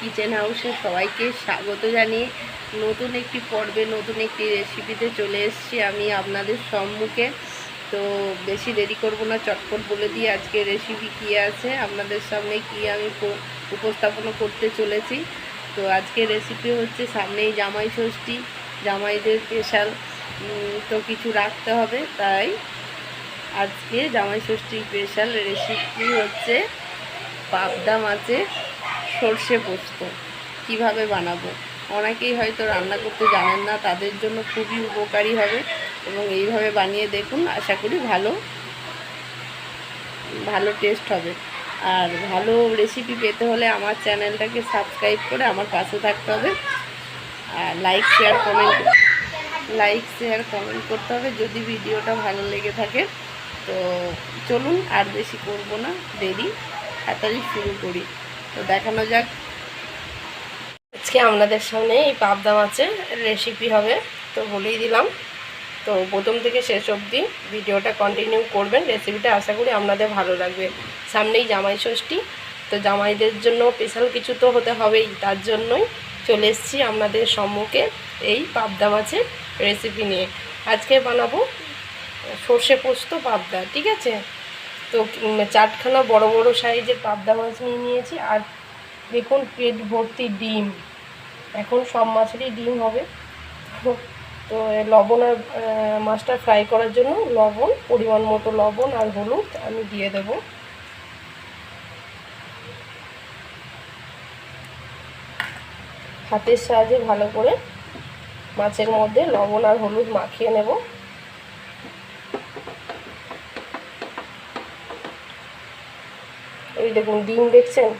Kitchen হাউসে সবাইকে স্বাগত জানিয়ে নতুন একটি পর্বে, নতুন একটি রেসিপিতে চলে এসেছি আমি আপনাদের সম্মুখে। তো বেশি দেরি করব না, চটপট বলে দিয়ে আজকে রেসিপি কী আছে, আপনাদের সামনে কি আমি উপস্থাপনা করতে চলেছি। তো আজকে রেসিপি হচ্ছে সামনেই জামাই ষষ্ঠী, জামাইদের স্পেশাল তো কিছু রাখতে হবে, তাই আজকে জামাই ষষ্ঠী স্পেশাল রেসিপি হচ্ছে পাবদা মাছের সর্ষে পোস্ত। কীভাবে বানাবো? অনেকেই হয়তো রান্না করতে জানেন না, তাদের জন্য খুবই উপকারী হবে এবং এইভাবে বানিয়ে দেখুন, আশা করি ভালো ভালো টেস্ট হবে। আর ভালো রেসিপি পেতে হলে আমার চ্যানেলটাকে সাবস্ক্রাইব করে আমার পাশে থাকতে হবে। আর like share comment like share comment করতে হবে যদি ভিডিওটা ভালো লেগে থাকে। তো চলুন আর বেশি করব না, দেরি, তাড়াতাড়ি শুরু করি। তো দেখানো যাক। আজকে আপনাদের সামনে এই পাবদা মাছের রেসিপি হবে, তো বলেই দিলাম। তো প্রথম থেকে শেষ অবধি ভিডিওটা কন্টিনিউ করবেন রেসিপিটা আশা করি আপনাদের ভালো লাগবে। সামনেই জামাই ষষ্ঠী, তো জামাইদের জন্য স্পেশাল কিছু তো হতে হবেই, তার জন্যই চলে এসেছি আপনাদের সম্মুখে এই পাবদা মাছের রেসিপি নিয়ে। আজকে বানাবো সর্ষে পোস্ত পাবদা, ঠিক আছে? তো উম, চারখানা বড় বড় সাইজের পাবদা মাছ নিয়ে নিয়েছি আর দেখুন পেট ভর্তি ডিম। এখন সব মাছেরই ডিম হবে। তো লবণ আর মাছটা ফ্রাই করার জন্য লবণ পরিমাণ মতো লবণ আর হলুদ আমি দিয়ে দেব। হাতের সাহায্যে ভালো করে মাছের মধ্যে লবণ আর হলুদ মাখিয়ে নেব। এই দেখুন ডিম দেখছেন?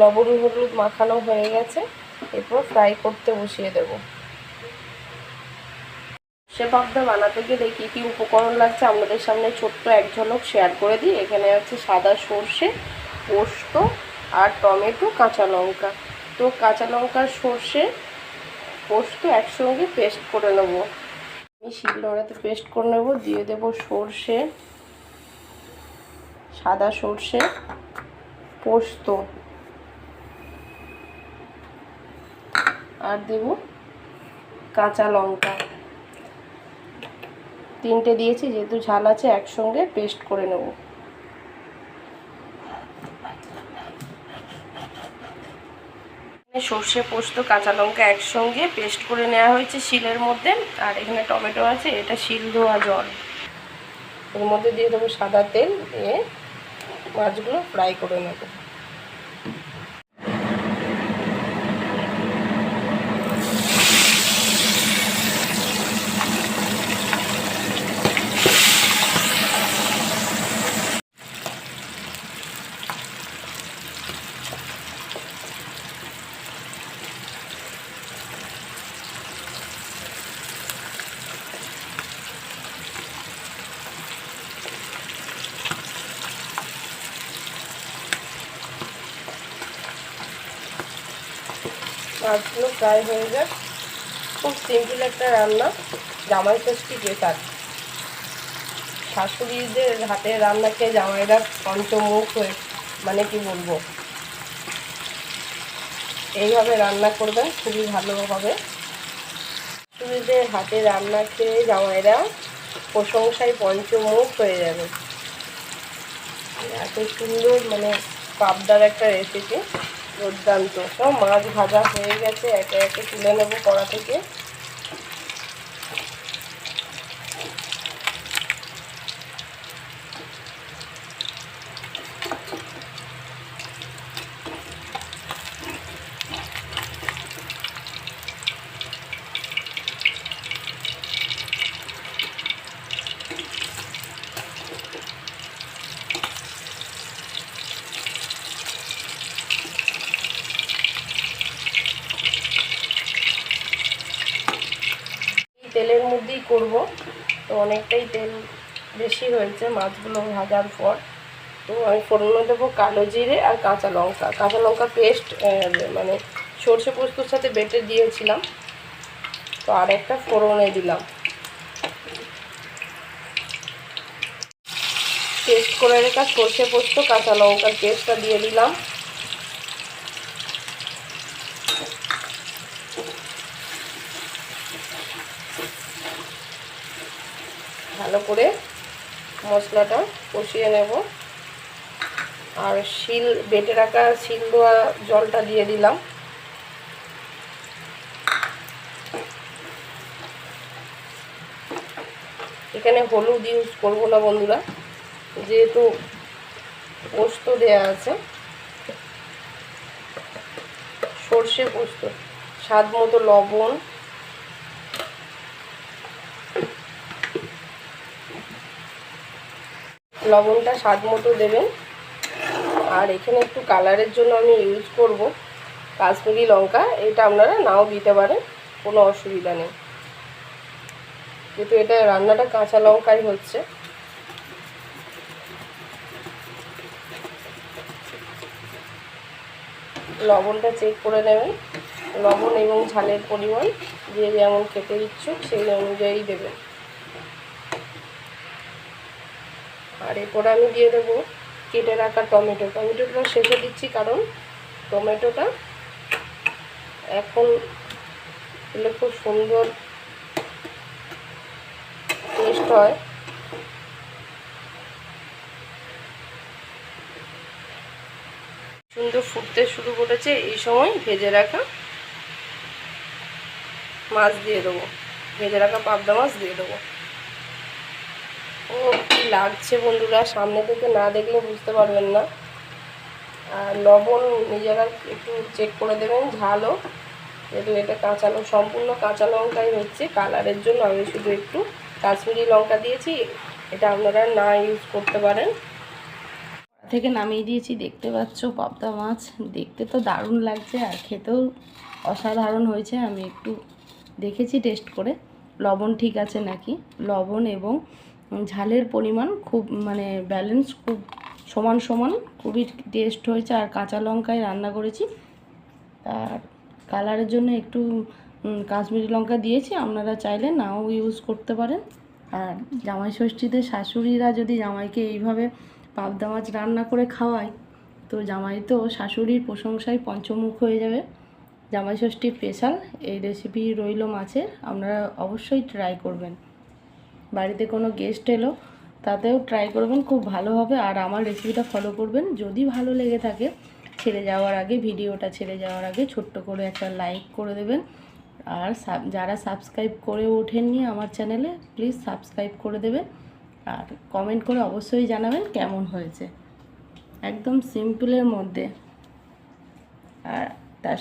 লবণ হলুদ মাখানো হয়ে গেছে। এরপর ফ্রাই করতে বসিয়ে দেব। সে বানাতে গেলে কী কী উপকরণ লাগছে আমাদের সামনে ছোট্ট এক ঝলক শেয়ার করে দিই। এখানে আছে সাদা সর্ষে, পোস্ত আর টমেটো, কাঁচা লঙ্কা। তো কাঁচা লঙ্কা, সর্ষে, পোস্ত একসঙ্গে পেস্ট করে নেব। আমি শিলনোড়াতে পেস্ট করে নেব। দিয়ে দেব সর্ষে, সাদা সর্ষে, পোস্ত। আর দেব কাঁচা লঙ্কা। তিনটে দিয়েছি, যেহেতু ঝাল আছে, একসঙ্গে পেস্ট করে নেব। সর্ষে পোস্ত, কাঁচা লঙ্কা একসঙ্গে পেস্ট করে নেওয়া হয়েছে শিলের মধ্যে। আর এখানে টমেটো আছে, এটা শিল ধোয়া জল। এর মধ্যে দিয়ে দেবো সাদা তেল, দিয়ে মাছগুলো ফ্রাই করে নেব। মাছগুলো ফ্রাই হয়ে যাক খুব সিম্পল একটা রান্না, জামাই ষষ্ঠী বেকার শাশুড়িদের হাতে রান্না খেয়ে জামাইরা পঞ্চমুখ হয়ে মানে কি বলব? এইভাবে রান্না করবেন, খুবই ভালো হবে। শাশুড়িদের হাতে রান্না খেয়ে জামাইরা প্রশংসায় পঞ্চমুখ হয়ে যাবে। এত সুন্দর মানে পাবদার একটা রেসিপি দুর্দান্ত। সব মাছ ভাজা হয়ে গেছে একে একে তুলে নেব কড়া থেকে। তেলের মধ্যেই করব। তো অনেকটাই তেল বেশি হয়েছে মাছগুলো ভাজার পর। তো আমি ফোড়নে দেবো কালো জিরে আর কাঁচা লঙ্কা। কাঁচা লঙ্কা পেস্ট মানে সর্ষে পোস্তর সাথে বেটে দিয়েছিলাম। তো আর একটা ফোড়নে দিলাম। পেস্ট করে রেখা সর্ষে পোস্ত, কাঁচা লঙ্কার পেস্টটা দিয়ে দিলাম। ভালো করে মশলাটা কষিয়ে নেব। আর শিল, বেটে রাখা শিল দেওয়া জলটা দিয়ে দিলাম। এখানে হলুদ ইউজ করব না বন্ধুরা, যেহেতু পোস্ত দেয়া আছে। সর্ষে পোস্ত, স্বাদ মতো লবণ লবণটা স্বাদ মতো দেবেন। আর এখানে একটু কালারের জন্য আমি ইউজ করব কাশ্মীরি লঙ্কা। এটা আপনারা নাও দিতে পারেন, কোনো অসুবিধা নেই। যেহেতু এটা রান্নাটা কাঁচা লঙ্কাই হচ্ছে। লবণটা চেক করে নেবেন। লবণ এবং ঝালের পরিমাণ যে যেমন খেতে ইচ্ছুক সেই অনুযায়ী দেবেন। আর এরপরে আমি দিয়ে দেবো কেটে রাখা টমেটো। টমেটোটা শেষে দিচ্ছি কারণ টমেটোটা এখন দিলে খুব সুন্দর টেস্ট হয়। সুন্দর ফুটতে শুরু করেছে, এই সময় ভেজে রাখা মাছ দিয়ে দেবো। ভেজে রাখা পাবদা মাছ দিয়ে দেবো। ও, কি লাগছে বন্ধুরা? সামনে থেকে না দেখলে বুঝতে পারবেন না। আর লবণ নিজেরা একটু চেক করে দেবেন ঝালও যেহেতু এটা কাঁচা সম্পূর্ণ কাঁচা লঙ্কাই হচ্ছে। কালারের জন্য আমি শুধু একটু কাশ্মীরি লঙ্কা দিয়েছি। এটা আপনারা না ইউজ করতে পারেন। থেকে নামিয়ে দিয়েছি, দেখতে পাচ্ছ পাবদা মাছ। দেখতে তো দারুণ লাগছে আর খেতেও অসাধারণ হয়েছে। আমি একটু দেখেছি টেস্ট করে। লবণ ঠিক আছে নাকি? লবণ এবং ঝালের পরিমাণ খুব মানে ব্যালেন্স খুব সমান সমান, খুবই টেস্ট হয়েছে। আর কাঁচা লঙ্কায় রান্না করেছি। আর কালারের জন্য একটু কাশ্মীরি লঙ্কা দিয়েছি। আপনারা চাইলে নাও ইউজ করতে পারেন। আর জামাই ষষ্ঠীতে শাশুড়িরা যদি জামাইকে এইভাবে পাবদা মাছ রান্না করে খাওয়ায়, তো জামাই তো শাশুড়ির প্রশংসায় পঞ্চমুখ হয়ে যাবে। জামাই ষষ্ঠীর স্পেশাল এই রেসিপি রইল মাছের। আপনারা অবশ্যই ট্রাই করবেন। বাড়িতে কোনো গেস্ট এলো, তাতেও ট্রাই করবেন, খুব ভালো হবে। আর আমার রেসিপিটা ফলো করবেন, যদি ভালো লেগে থাকে, ছেড়ে যাওয়ার আগে ভিডিওটা ছেড়ে যাওয়ার আগে ছোট্ট করে একটা লাইক করে দেবেন। আর যারা সাবস্ক্রাইব করে ওঠেননি আমার চ্যানেলে প্লিজ সাবস্ক্রাইব করে দেবেন। আর কমেন্ট করে অবশ্যই জানাবেন কেমন হয়েছে। একদম সিম্পলের মধ্যে। আর তার